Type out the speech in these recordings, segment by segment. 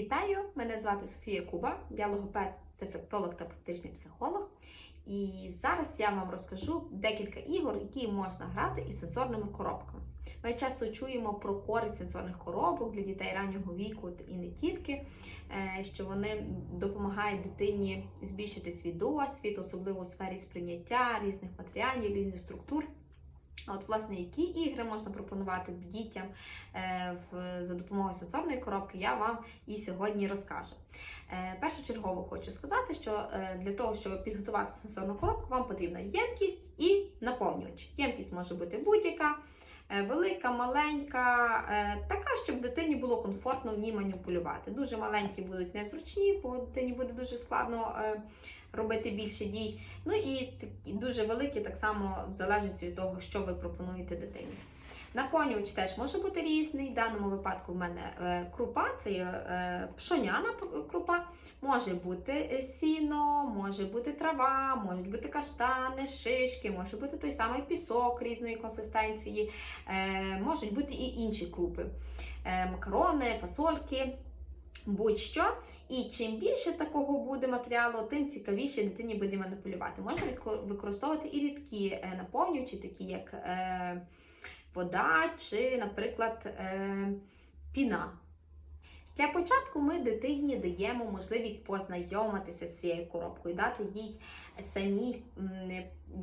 Вітаю! Мене звати Софія Куба, я логопед, дефектолог та практичний психолог. І зараз я вам розкажу декілька ігор, які можна грати із сенсорними коробками. Ми часто чуємо про користь сенсорних коробок для дітей раннього віку і не тільки, е, що вони допомагають дитині збільшити свій досвід, особливо у сфері сприйняття різних матеріалів, різних структур. А От, власне, які ігри можна пропонувати дітям е, за допомогою сенсорної коробки, я вам і сьогодні розкажу. Е, першочергово хочу сказати, що е, для того, щоб підготувати сенсорну коробку, вам потрібна ємкість і наповнювач. Ємкість може бути будь-яка. е, Велика, маленька, така, щоб дитині було комфортно в ній маніпулювати. Дуже маленькі будуть незручні, бо дитині буде дуже складно робити більше дій. Ну і дуже великі, так само в залежності від того, що ви пропонуєте дитині. Наповнювач теж може бути різний. В даному випадку в мене е, крупа, це є е, пшоняна крупа, може бути е, сіно, може бути трава, можуть бути каштани, шишки, може бути той самий пісок різної консистенції, можуть бути і інші крупи, макарони, фасольки. Будь-що, і чим більше такого буде матеріалу, тим цікавіше дитині буде маніпулювати. Можна використовувати і рідкі наповнювачі, такі як вода чи, наприклад, е, піна. Для початку ми дитині даємо можливість познайомитися з цією коробкою, дати їй самі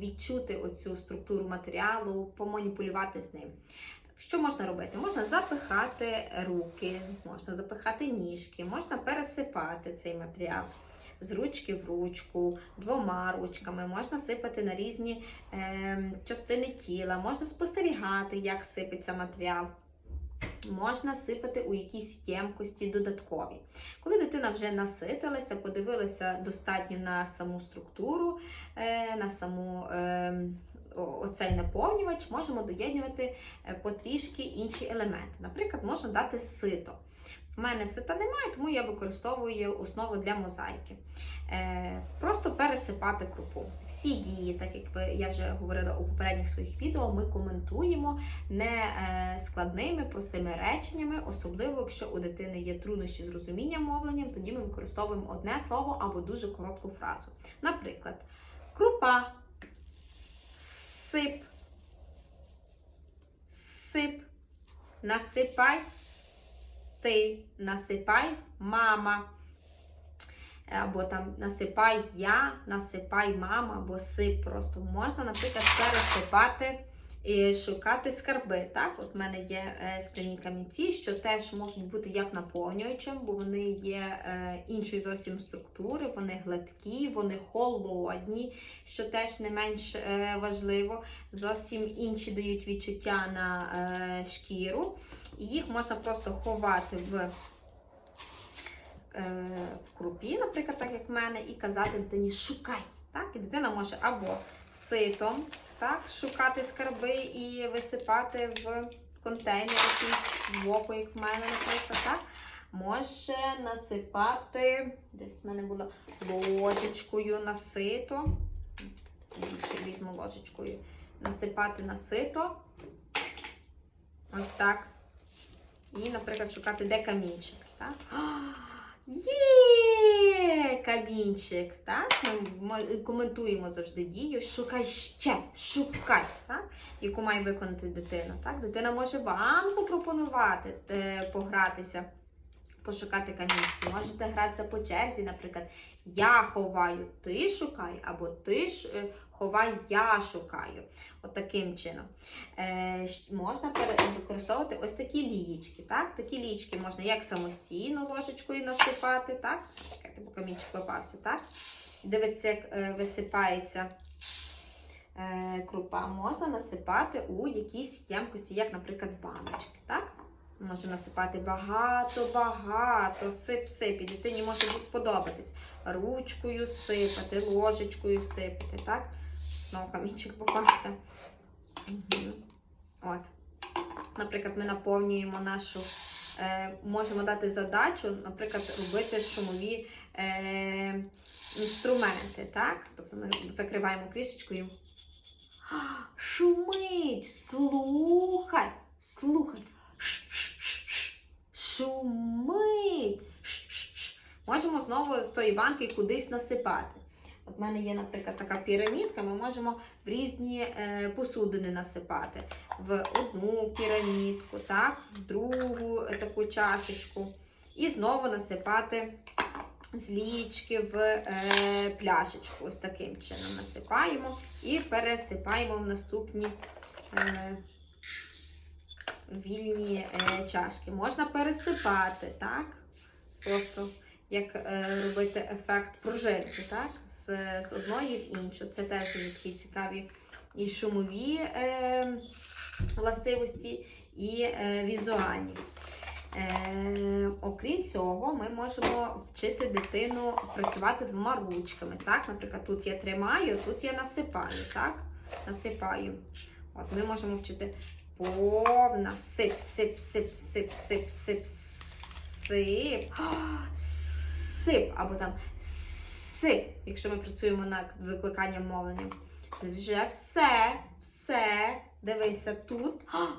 відчути оцю структуру матеріалу, поманіпулювати з ним. Що можна робити? Можна запихати руки, можна запихати ніжки, можна пересипати цей матеріал з ручки в ручку, двома ручками, можна сипати на різні е, частини тіла, можна спостерігати, як сипеться матеріал. Можна сипати у якісь ємкості додаткові. Коли дитина вже наситилася, подивилася достатньо на саму структуру, е, на саму е, оцей наповнювач, можемо доєднувати е, потрішки інші елементи. Наприклад, можна дати сито. В мене сита немає, тому я використовую основу для мозаїки. Е, просто пересипати крупу. Всі дії, так як я вже говорила у попередніх своїх відео, ми коментуємо не е, складними, простими реченнями, особливо якщо у дитини є труднощі з розумінням мовленням, тоді ми використовуємо одне слово або дуже коротку фразу. Наприклад, крупа, сип, сип, насипай, ти, насипай, мама. Або там насипай я, насипай мама, або сип просто. Можна, наприклад, пересипати і шукати скарби. Так, от в мене є е, скляні камінці, що теж можуть бути як наповнюючим, бо вони є е, іншої зовсім структури, вони гладкі, вони холодні, що теж не менш е, важливо. Зовсім інші дають відчуття на шкіру. І їх можна просто ховати в е, в крупі, наприклад, так як в мене, і казати дитині шукай. Так? І дитина може або ситом так, шукати скарби і висипати в контейнер якийсь збоку, як в мене, наприклад. Так? Може насипати, десь в мене було ложечкою на сито. Більше візьму ложечкою. Насипати на сито. Ось так. І, наприклад, шукати, де камінчик. Так? Є камінчик, так? Ми коментуємо завжди дію. Шукай ще, шукай, так? яку має виконати дитина. Так? Дитина може вам запропонувати е, погратися, пошукати камінчики. Можете гратися по черзі, наприклад, я ховаю, ти шукай, або ти ж е, ховай, я шукаю. От таким чином. Е, можна використовувати ось такі лієчки. Так? Такі лієчки можна як самостійно ложечкою насипати, так? Чекайте, бо камінчик попався, так? Дивіться, як е, висипається е, крупа. Можна насипати у якісь ємкості, як, наприклад, баночки. Так? Можна насипати багато-багато, сип-сип. І дитині може подобатись. Ручкою сипати, ложечкою сипати. так? Знову камінчик попався. Мгм. От. Наприклад, ми наповнюємо нашу, е, можемо дати задачу, наприклад, робити шумові е, інструменти. Так? Тобто ми закриваємо кришечкою. А, Шумить, слухай, слухай. Шумить. Можемо знову з тої банки кудись насипати. От в мене є, наприклад, така пірамідка, ми можемо в різні е, посудини насипати. В одну пірамідку, так, в другу е, таку чашечку. І знову насипати з лічки в е, пляшечку. Ось таким чином насипаємо і пересипаємо в наступні е, вільні е, чашки. Можна пересипати, так? Просто як е, робити ефект пружинки, так? З, з одної в іншу. Це теж такі цікаві і шумові е, властивості, і е, візуальні. Е, окрім цього, ми можемо вчити дитину працювати двома ручками. Так? Наприклад, тут я тримаю, тут я насипаю. Так? Насипаю. От Ми можемо вчити повна сип, сип, сип, сип, сип, сип, сип. Сип, або там сип, якщо ми працюємо над викликанням мовлення. Вже все, все, дивися тут.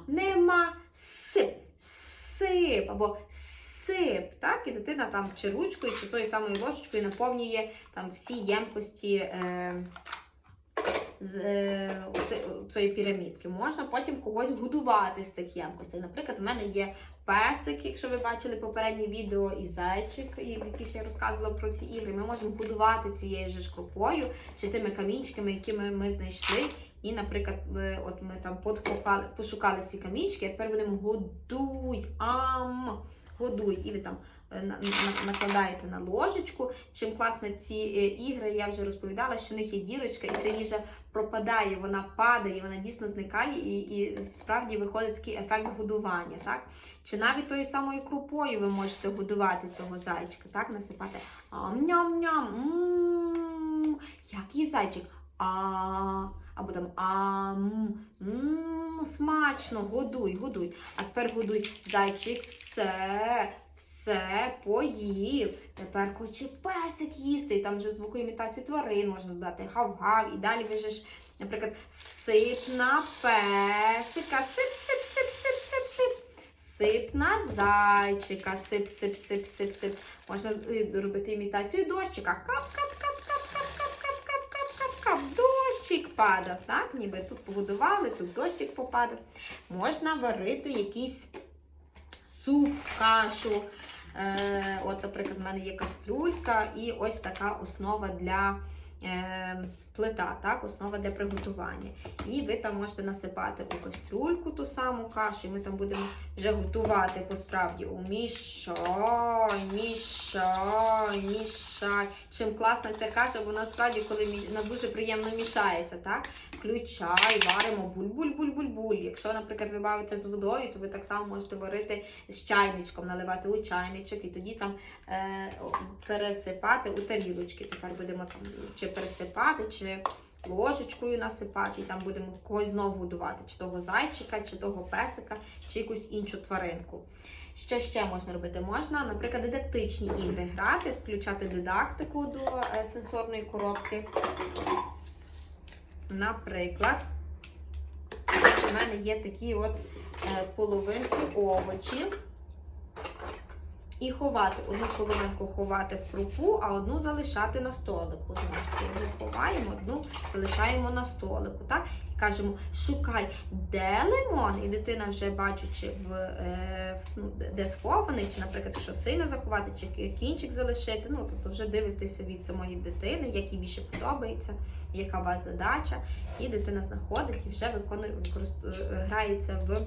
Нема сип, сип, або сип. Так? І дитина там чи ручкою, чи тою самою ложечкою наповнює там всі ємкості. Е, з е, цієї пірамідки. Можна потім когось годувати з цих ємкостей. Наприклад, в мене є песик, якщо ви бачили попереднє відео, і зайчик, в яких я розказувала про ці ігри. Ми можемо годувати цією же шкропою чи тими камінчиками, які ми, ми знайшли. І, наприклад, от ми там пошукали всі камінчики, а тепер будемо годуй, ам, годуй. І ви там е, на- на- накладаєте на ложечку. Чим класні ці е, ігри, я вже розповідала, що в них є дірочка, і ця їжа пропадає, вона падає, вона дійсно зникає, і, і справді виходить такий ефект годування. Так? Чи навіть тою самою крупою ви можете годувати цього зайчика, так? насипати ам-ням-ням, м, який зайчик? А, або там ам, м, смачно, годуй, годуй. А тепер годуй зайчик, все, все поїв. Тепер хоче песик їсти. І там вже звукоімітацію тварин можна додати гав-гав. І далі ви ж, наприклад, сип на песика, сип, сип, сип, сип, сип, сип. Сип на зайчика, сип, сип, сип, сип, сип. Можна е, робити імітацію дощика. Кап, падав, так? Ніби тут погодували, тут дощик попадав. Можна варити якийсь суп, кашу. Е, от, наприклад, в мене є каструлька і ось така основа для е, плита, так, основа для приготування. І ви там можете насипати у каструльку ту саму кашу, і ми там будемо вже готувати по-справді у мішай, мішай, мішай. Чим класна ця каша, бо насправді, коли вона дуже приємно мішається, так? Включай, варимо буль-буль-буль-буль-буль. Якщо, наприклад, ви бавите з водою, то ви так само можете варити з чайничком, наливати у чайничок і тоді там е, пересипати у тарілочки. Тепер будемо там чи пересипати, чи ложечкою насипати, і там будемо когось знову годувати, чи того зайчика, чи того песика, чи якусь іншу тваринку. Що ще можна робити? Можна, наприклад, дидактичні ігри грати, включати дидактику до е, сенсорної коробки. Наприклад, у мене є такі от е, половинки овочів. І ховати. Одну половинку ховати в крупу, а одну залишати на столику. Одну ховаємо, одну залишаємо на столику. Так? І кажемо, шукай, де лимон? І дитина вже бачучи, в, е, ну, де- схований, чи, наприклад, якщо сильно заховати, чи кінчик залишити. Ну, тобто вже дивитеся від самої дитини, як їй більше подобається, яка у вас задача. І дитина знаходить і вже виконує, е, грається в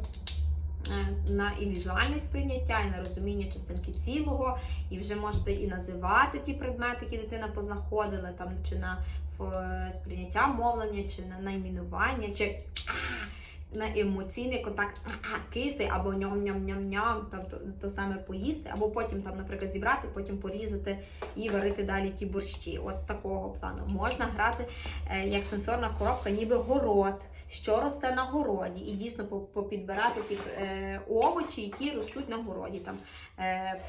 на і візуальне сприйняття, і на розуміння частинки цілого, і вже можете і називати ті предмети, які дитина познаходила, там чи на сприйняття мовлення, чи на найменування, чи на емоційний контакт «А-а, кислий або ням-ням-ням-ням, там то, то саме поїсти, або потім там, наприклад, зібрати, потім порізати і варити далі ті борщі. От такого плану. Можна грати е, як сенсорна коробка, ніби город що росте на городі, і дійсно попідбирати ті е, овочі, які ростуть на городі. Там, е,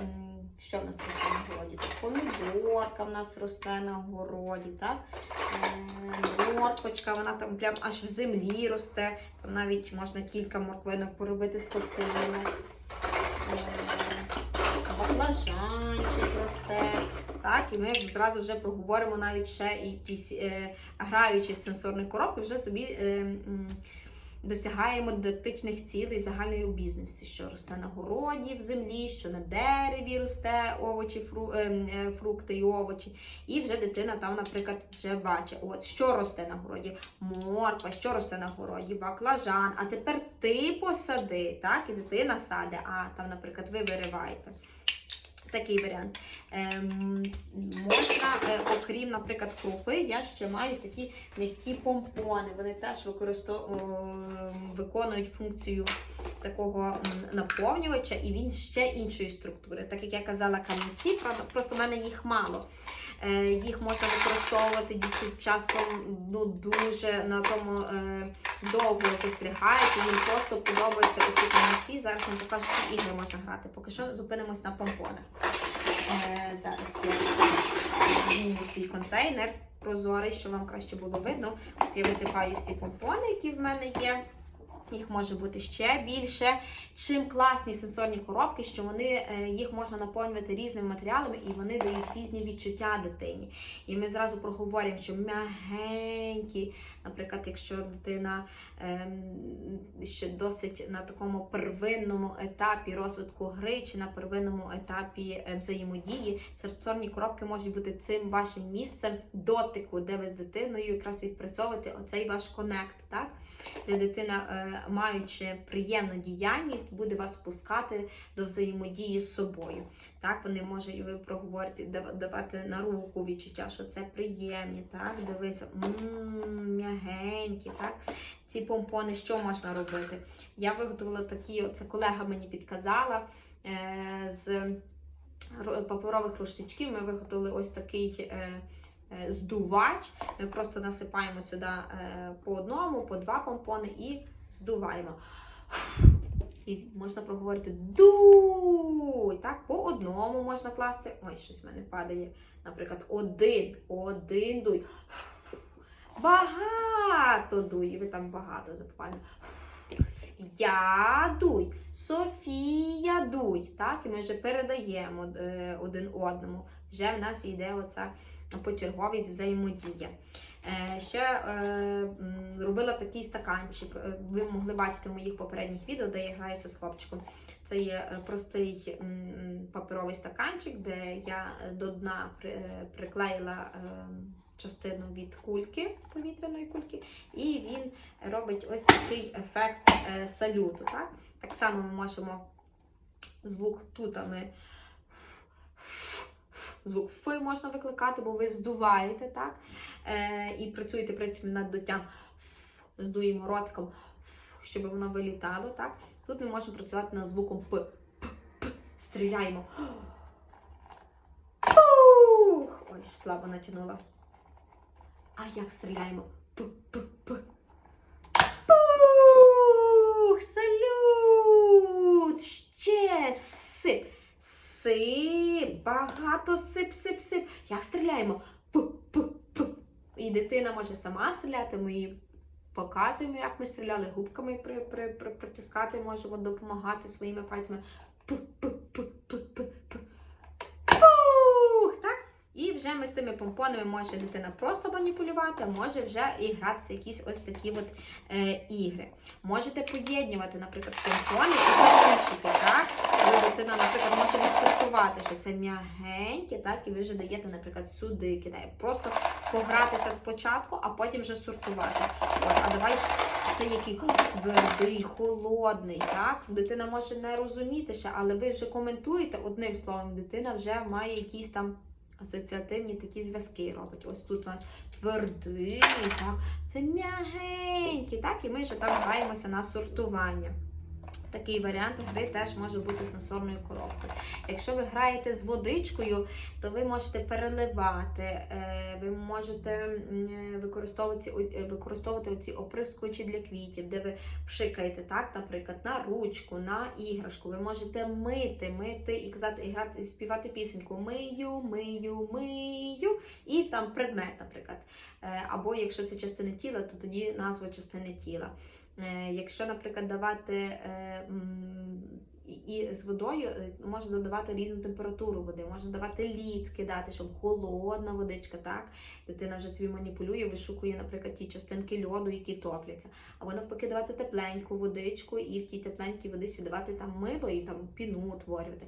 що в нас росте на городі? Так, помідорка в нас росте на городі, так? Е, морквочка, вона там прям аж в землі росте. Там навіть можна кілька морквинок поробити з костинок. Е, баклажанчик росте. Так, і ми зразу вже проговоримо навіть ще якісь е, граючі з сенсорної коробки, вже собі е, досягаємо дидактичних цілей загальної обізності, що росте на городі, в землі, що на дереві росте овочі, фру, е, е, фрукти і овочі. І вже дитина там, наприклад, вже бачить, от що росте на городі, морква, що росте на городі, баклажан. А тепер ти посади, так, і дитина саде, а там, наприклад, ви вириваєте. Такий варіант. Ем, можна, е, окрім, наприклад, крупи, я ще маю такі м'які помпони. Вони теж виконують функцію такого наповнювача, і він ще іншої структури. Так як я казала, камінці, просто в мене їх мало. Е, їх можна використовувати діти часом ну, дуже на тому е, довго застрягають, і їм просто подобаються оці камінці. Зараз вам покажу, які ігри можна грати. Поки що зупинимось на помпонах. Е, зараз я зміню свій контейнер прозорий, щоб вам краще було видно. От я висипаю всі помпони, які в мене є. Їх може бути ще більше. Чим класні сенсорні коробки, що вони е, їх можна наповнювати різними матеріалами і вони дають різні відчуття дитині. І ми зразу проговорюємо, що м'ягенькі, наприклад, якщо дитина ем, ще досить на такому первинному етапі розвитку гри чи на первинному етапі е, взаємодії, сенсорні коробки можуть бути цим вашим місцем дотику, де ви з дитиною якраз відпрацьовуєте оцей ваш конект, так? де дитина, е, маючи приємну діяльність, буде вас спускати до взаємодії з собою. Так, вони можуть ви проговорити, давати на руку відчуття, що це приємні, так, дивися, м'ягенькі, так. Ці помпони, що можна робити? Я виготовила такі, це колега мені підказала е, з паперових рушничків. Ми виготовили ось такий. Е, е, Здувач, ми просто насипаємо сюди по одному, по два помпони і здуваємо. І можна проговорити дуй. Так, по одному можна класти. Ой, щось в мене падає. Наприклад, один, один дуй. Багато дуй. І ви там багато запеваємо. Я дуй, Софія дуй. Так, і ми вже передаємо е, один одному. Вже в нас йде оця почерговість взаємодія. Е, ще е, робила такий стаканчик. Е, Ви могли бачити в моїх попередніх відео, де я граюся з хлопчиком. Це є простий паперовий стаканчик, де я до дна приклеїла частину від кульки, повітряної кульки, і він робить ось такий ефект салюту. Так, так само ми можемо звук тут ми звук Ф можна викликати, бо ви здуваєте, так? Е, і працюєте принципі над дуттям. Здуємо ротиком, щоб воно вилітало. так? Тут ми можемо працювати над звуком П. Стріляємо. Пух! Ой, слабо натягнула. А як стріляємо? П, П, П. Пух! Салют! Ще сип. Багато сип, сип, сип. Як стріляємо? П, П, П. І дитина може сама стріляти. Ми їй показуємо, як ми стріляли губками при, при, при, притискати, можемо допомагати своїми пальцями. П, П, П, П, П, П. Пух! Так? Ми з тими помпонами може дитина просто маніпулювати, а може вже і гратися якісь ось такі от е, ігри. Можете поєднувати, наприклад, помпони і залишити, так? Коли дитина, наприклад, може відсортувати, що це м'ягеньке, так, і ви вже даєте, наприклад, сюди кидає. Просто погратися спочатку, а потім вже сортувати. От, а давай це який твердий, холодний, так? Дитина може не розуміти ще, але ви вже коментуєте одним словом, дитина вже має якісь там асоціативні такі зв'язки робить. Ось тут у нас твердий, так, це м'ягенький, так, і ми вже там граємося на сортування. Такий варіант гри теж може бути сенсорною коробкою. Якщо ви граєте з водичкою, то ви можете переливати, е, ви можете е, використовувати, е, використовувати оці оприскувачі для квітів, де ви пшикаєте, так, наприклад, на ручку, на іграшку. Ви можете мити, мити і казати, і співати пісеньку Мию, мию, мию, і там предмет, наприклад. Або якщо це частина тіла, то тоді назва частини тіла. Е, Якщо, наприклад, давати е, і, з водою е, можна додавати різну температуру води, можна давати лід кидати, щоб холодна водичка, так? Дитина вже собі маніпулює, вишукує, наприклад, ті частинки льоду, які топляться. Або навпаки, давати тепленьку водичку і в тій тепленькій водичці давати там мило і там піну утворювати.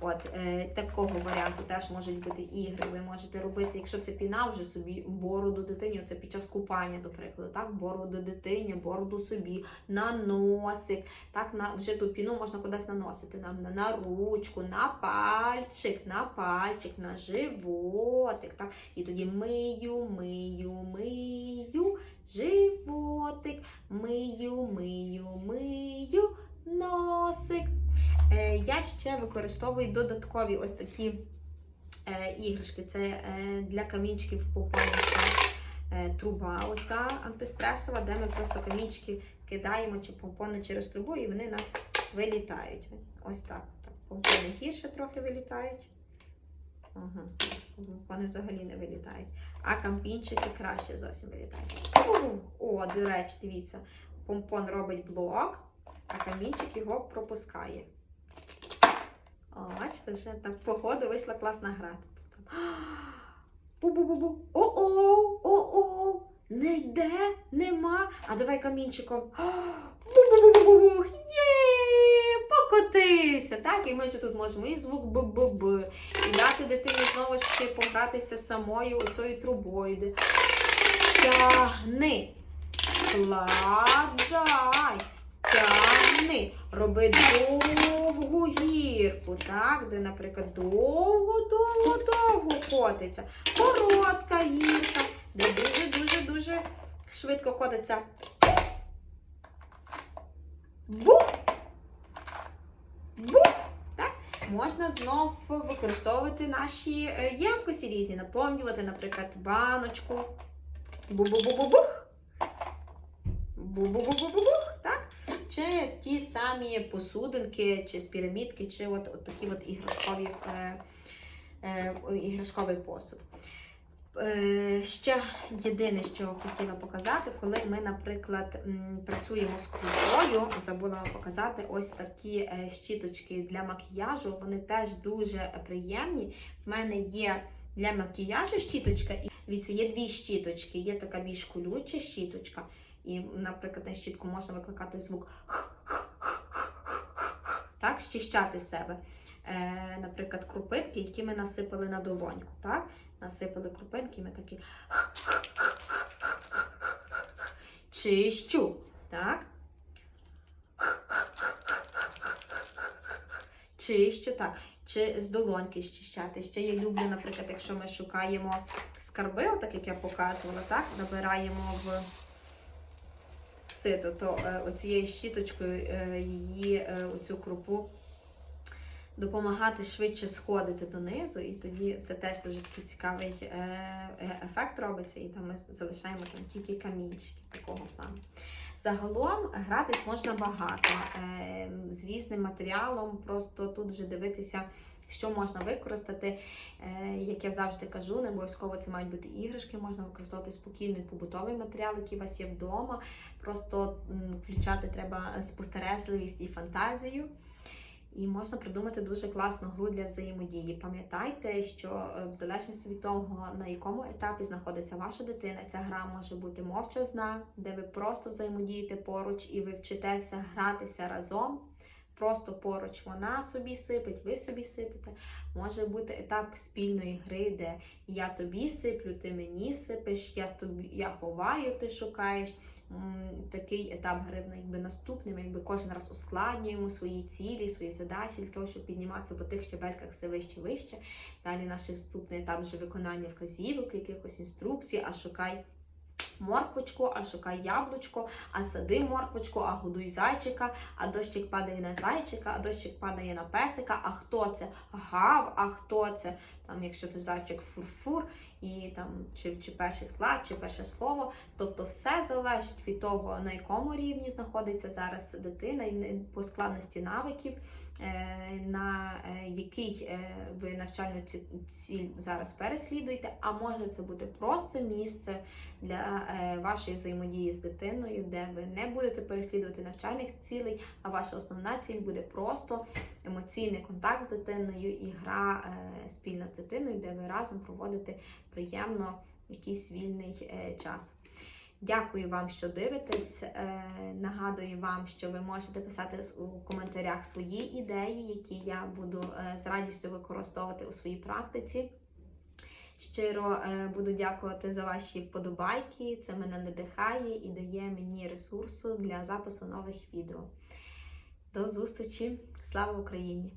От е, такого варіанту теж можуть бути ігри. Ви можете робити, якщо це піна, вже собі бороду дитині. Це під час купання, до прикладу, так, бороду дитині, бороду собі, на носик. Так, на вже ту піну можна кудись наносити нам на, ручку, на пальчик, на пальчик, на животик. Так, і тоді мию, мию, мию, животик, мию, мию, мию, носик. Е, я ще використовую додаткові ось такі е, іграшки. Це е, для камінчиків попається е, труба, оця антистресова, де ми просто камінчики кидаємо чи помпони через трубу, і вони нас вилітають. Ось так. так. Помпони гірше трохи вилітають. Ага. Вони взагалі не вилітають. А кампінчики краще зовсім вилітають. О, до речі, дивіться, помпон робить блок, а камінчик його пропускає. О, бачите, вже так по ходу вийшла класна гра. О-о, о-о, не йде, нема. А давай камінчиком. Бу-бу-бу-бу-бу. Є, покотився. Так, і ми ще тут можемо і звук б-б-б. І дати дитині знову ж таки погратися самою оцею трубою. Тягни, складай, тягни, роби довгу гірку, так, де, наприклад, довго-довго-довго котиться. Коротка гірка, дуже-дуже-дуже швидко котиться. Бу! Так? Можна знов використовувати наші е, ємкості різні, наповнювати, наприклад, баночку. Бу-бу-бу-бу-бух. Бу-бу-бу-бу-бух, так? Чи ті самі посудинки, чи з пірамідки, чи от, от такі от іграшкові, е, е, іграшковий посуд. Е, ще єдине, що хотіла показати, коли ми, наприклад, працюємо з крупою, забула вам показати ось такі е, щіточки для макіяжу. Вони теж дуже приємні. В мене є для макіяжу щіточка, і є дві щіточки. Є така більш колюча щіточка. І, наприклад, на щітку можна викликати звук так, щищати себе. Е, наприклад, крупинки, які ми насипали на долоньку. Так? Насипали крупинки, і ми такі чищу. Так? Чищу, так. Чи з долоньки щищати. Ще я люблю, наприклад, якщо ми шукаємо скарби, отак як я показувала, так? Набираємо в сито, то оцією щіточкою її оцю крупу допомагати швидше сходити донизу, і тоді це теж дуже такий цікавий е, е, ефект робиться, і там ми залишаємо там тільки камінчики такого плану. Загалом гратись можна багато е, з різним матеріалом, просто тут вже дивитися. Що можна використати, як я завжди кажу, не обов'язково це мають бути іграшки, можна використовувати спокійний побутовий матеріал, який у вас є вдома. Просто включати треба спостережливість і фантазію. І можна придумати дуже класну гру для взаємодії. Пам'ятайте, що е, в залежності від того, на якому етапі знаходиться ваша дитина, ця гра може бути мовчазна, де ви просто взаємодієте поруч і ви вчитеся гратися разом. Просто поруч вона собі сипить, ви собі сипете. Може бути етап спільної гри, де я тобі сиплю, ти мені сипеш, я тобі я ховаю, ти шукаєш. Такий етап гри якби наступним, якби кожен раз ускладнюємо свої цілі, свої задачі для того, щоб підніматися по тих щебельках все вище вище. Далі наш наступний етап вже виконання вказівок, якихось інструкцій, а шукай. Морквочку, а шукай яблучко, а сади морквочку, а годуй зайчика, а дощик падає на зайчика, а дощик падає на песика. А хто це? Гав, а хто це? Там, якщо це зайчик фур-фур, і там чи, чи перший склад, чи перше слово. Тобто все залежить від того, на якому рівні знаходиться зараз дитина, і по складності навиків. Е, на е, який е, ви навчальну ці- ціль зараз переслідуєте, а може це бути просто місце для вашої взаємодії з дитиною, де ви не будете переслідувати навчальних цілей, а ваша основна ціль буде просто емоційний контакт з дитиною і гра спільна з дитиною, де ви разом проводите приємно якийсь вільний час. Дякую вам, що дивитесь. Е, Нагадую вам, що ви можете писати у коментарях свої ідеї, які я буду е, з радістю використовувати у своїй практиці. Щиро е, буду дякувати за ваші вподобайки. Це мене надихає і дає мені ресурсу для запису нових відео. До зустрічі! Слава Україні!